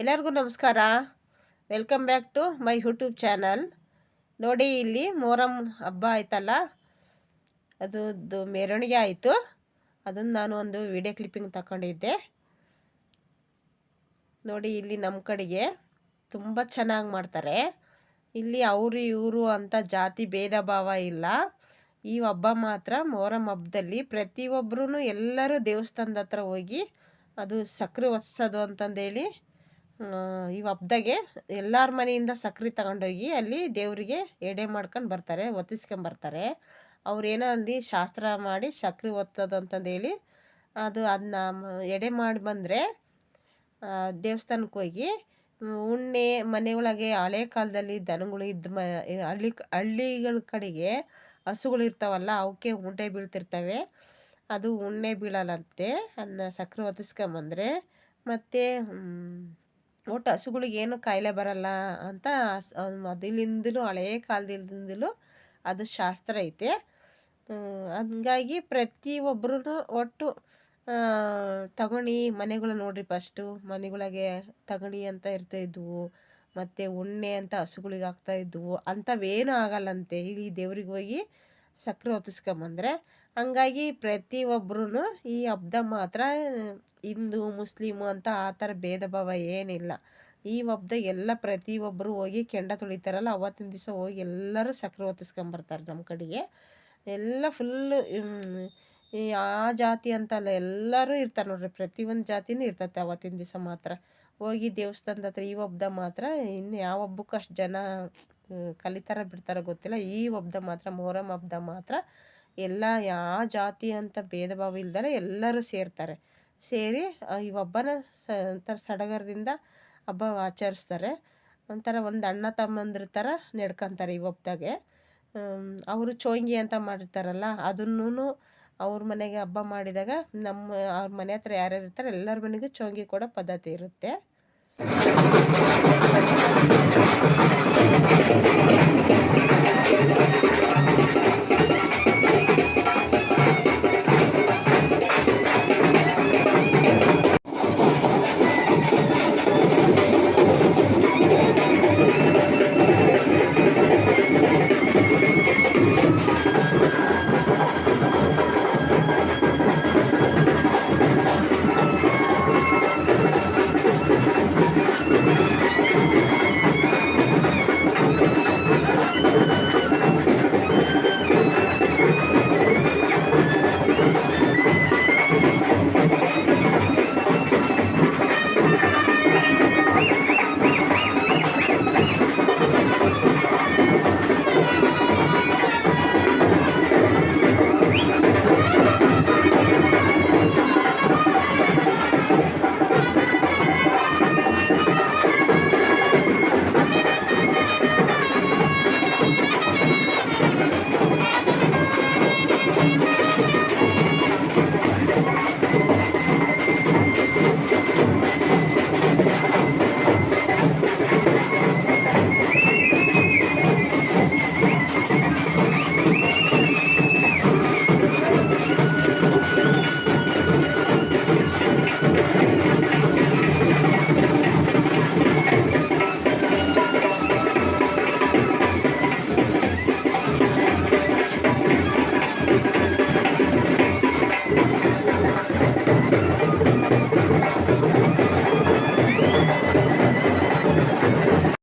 ಎಲ್ಲರಿಗೂ ನಮಸ್ಕಾರ. Welcome back to my YouTube channel ನೋಡಿ, ಇಲ್ಲಿ ಮೊಹರಂ ಹಬ್ಬ ಆಯ್ತಲ್ಲ? ಅದು ಮೆರವಣಿಗೆ ಆಯಿತು. ಅದನ್ನು ನಾನು ಒಂದು ವಿಡಿಯೋ ಕ್ಲಿಪ್ಪಿಂಗ್ ತಗೊಂಡಿದ್ದೆ ನೋಡಿ, ಇಲ್ಲಿ ನಮ್ಮ ಕಡೆಗೆ ತುಂಬ ಚೆನ್ನಾಗಿ ಮಾಡ್ತಾರೆ. ಇಲ್ಲಿ ಅವರು ಇವರು ಅಂತ ಜಾತಿ ಭೇದ ಭಾವ ಇಲ್ಲ. ಈ ಹಬ್ಬ ಮಾತ್ರ ಮೊಹರಂ ಹಬ್ಬದಲ್ಲಿ ಪ್ರತಿಯೊಬ್ಬರೂ ಎಲ್ಲರೂ ದೇವಸ್ಥಾನದ ಹತ್ರ ಹೋಗಿ ಅದು ಸಕ್ಕರೆ ಒತ್ಸೋದು ಅಂತಂದೇಳಿ ಈ ಹಬ್ದಾಗೆ ಎಲ್ಲರ ಮನೆಯಿಂದ ಸಕ್ರೆ ತಗೊಂಡೋಗಿ ಅಲ್ಲಿ ದೇವರಿಗೆ ಎಡೆ ಮಾಡ್ಕೊಂಡು ಬರ್ತಾರೆ ಒತ್ತಿಸ್ಕೊಂಬರ್ತಾರೆ ಅವ್ರೇನೋ ಅಲ್ಲಿ ಶಾಸ್ತ್ರ ಮಾಡಿ ಸಕ್ರೆ ಒತ್ತೋದು ಅಂತಂದೇಳಿ ಅದು ಅದನ್ನ ಎಡೆ ಮಾಡಿ ಬಂದರೆ ದೇವಸ್ಥಾನಕ್ಕೆ ಹೋಗಿ ಉಣ್ಣೆ ಮನೆ ಒಳಗೆ ಹಳೆ ಕಾಲದಲ್ಲಿ ದನಗಳು ಇದ್ದ ಮ ಹಳ್ಳಿ ಹಳ್ಳಿಗಳ ಕಡೆಗೆ ಹಸುಗಳು ಇರ್ತಾವಲ್ಲ ಅವಕ್ಕೆ ಉಂಡೆ ಬೀಳ್ತಿರ್ತವೆ. ಅದು ಉಣ್ಣೆ ಬೀಳಲ್ಲಂತೆ ಅದನ್ನ ಸಕ್ಕರೆ ಒತ್ತಿಸ್ಕೊಂಬಂದರೆ ಮತ್ತು ಒಟ್ಟು ಹಸುಗಳಿಗೆ ಏನು ಕಾಯಿಲೆ ಬರಲ್ಲ ಅಂತ ಮೊದಲಿಂದಲೂ ಹಳೆಯ ಕಾಲದಿಂದಲೂ ಅದು ಶಾಸ್ತ್ರ ಐತೆ. ಹಂಗಾಗಿ ಪ್ರತಿಯೊಬ್ಬರೂ ಒಟ್ಟು ತಗೊಳ್ಳಿ ಮನೆಗಳು ನೋಡಿರಿ ಫಸ್ಟು. ಮನೆಗಳಿಗೆ ತಗಣಿ ಅಂತ ಇರ್ತಾಯಿದ್ವು ಮತ್ತು ಉಣ್ಣೆ ಅಂತ ಹಸುಗಳಿಗೆ ಆಗ್ತಾಯಿದ್ವು ಅಂಥವೇನೂ ಆಗಲ್ಲಂತೆ. ಇಲ್ಲಿ ದೇವ್ರಿಗೆ ಹೋಗಿ ಸಕ್ಕರೆ ಹೊತ್ತಿಸ್ಕೊಂಬಂದ್ರೆ, ಹಂಗಾಗಿ ಪ್ರತಿಯೊಬ್ಬರೂ ಈ ಹಬ್ದ ಮಾತ್ರ, ಹಿಂದೂ, ಮುಸ್ಲಿಮು ಅಂತ ಆ ಥರ ಭೇದ ಭಾವ ಏನಿಲ್ಲ. ಈ ಹಬ್ದಾಗ ಎಲ್ಲ ಪ್ರತಿಯೊಬ್ಬರು ಹೋಗಿ ಕೆಂಡ ತುಳಿತಾರಲ್ಲ, ಅವತ್ತಿನ ದಿವಸ ಹೋಗಿ ಎಲ್ಲರೂ ಸಕ್ಕರೆ ಹೊತ್ತಿಸ್ಕೊಂಬರ್ತಾರೆ ನಮ್ಮ ಕಡೆಗೆ. ಎಲ್ಲ ಫುಲ್ಲು ಆ ಜಾತಿ ಅಂತಲ್ಲ ಎಲ್ಲರೂ ಇರ್ತಾರೆ ನೋಡ್ರಿ, ಪ್ರತಿಯೊಂದು ಜಾತಿನೂ ಇರ್ತತೆ ಅವತ್ತಿನ ದಿವಸ ಮಾತ್ರ. ಹೋಗಿ ದೇವಸ್ಥಾನದ ಹತ್ರ ಈ ಹಬ್ದ ಮಾತ್ರ, ಇನ್ನು ಯಾವ ಹಬ್ಬಕ್ಕೂ ಅಷ್ಟು ಜನ ಕಲಿತಾರ ಬಿಡ್ತಾರ ಗೊತ್ತಿಲ್ಲ. ಈ ಹಬ್ಬದ ಮಾತ್ರ, ಮೊಹರಂ ಹಬ್ಬದ ಮಾತ್ರ ಎಲ್ಲ ಯಾವ ಜಾತಿ ಅಂತ ಭೇದ ಭಾವ ಇಲ್ದರೆ ಎಲ್ಲರೂ ಸೇರ್ತಾರೆ. ಸೇರಿ ಈ ಹಬ್ಬನ ಸ, ಒಂಥರ ಸಡಗರದಿಂದ ಹಬ್ಬ ಆಚರಿಸ್ತಾರೆ. ಒಂಥರ ಒಂದು ಅಣ್ಣ ತಮ್ಮಂದ್ರ ಥರ ನಡ್ಕೊತಾರೆ ಈ ಹಬ್ಬದಾಗೆ ಅವರು ಚೋಂಗಿ ಅಂತ ಮಾಡಿರ್ತಾರಲ್ಲ ಅದನ್ನೂ ಅವ್ರ ಮನೆಗೆ ಹಬ್ಬ ಮಾಡಿದಾಗ ನಮ್ಮ, ಅವ್ರ ಮನೆ ಹತ್ರ ಯಾರ್ಯಾರು ಇರ್ತಾರೆ ಎಲ್ಲರ ಮನೆಗೂ ಚೋಂಗಿ ಕೊಡೋ ಪದ್ಧತಿ ಇರುತ್ತೆ. Thank you.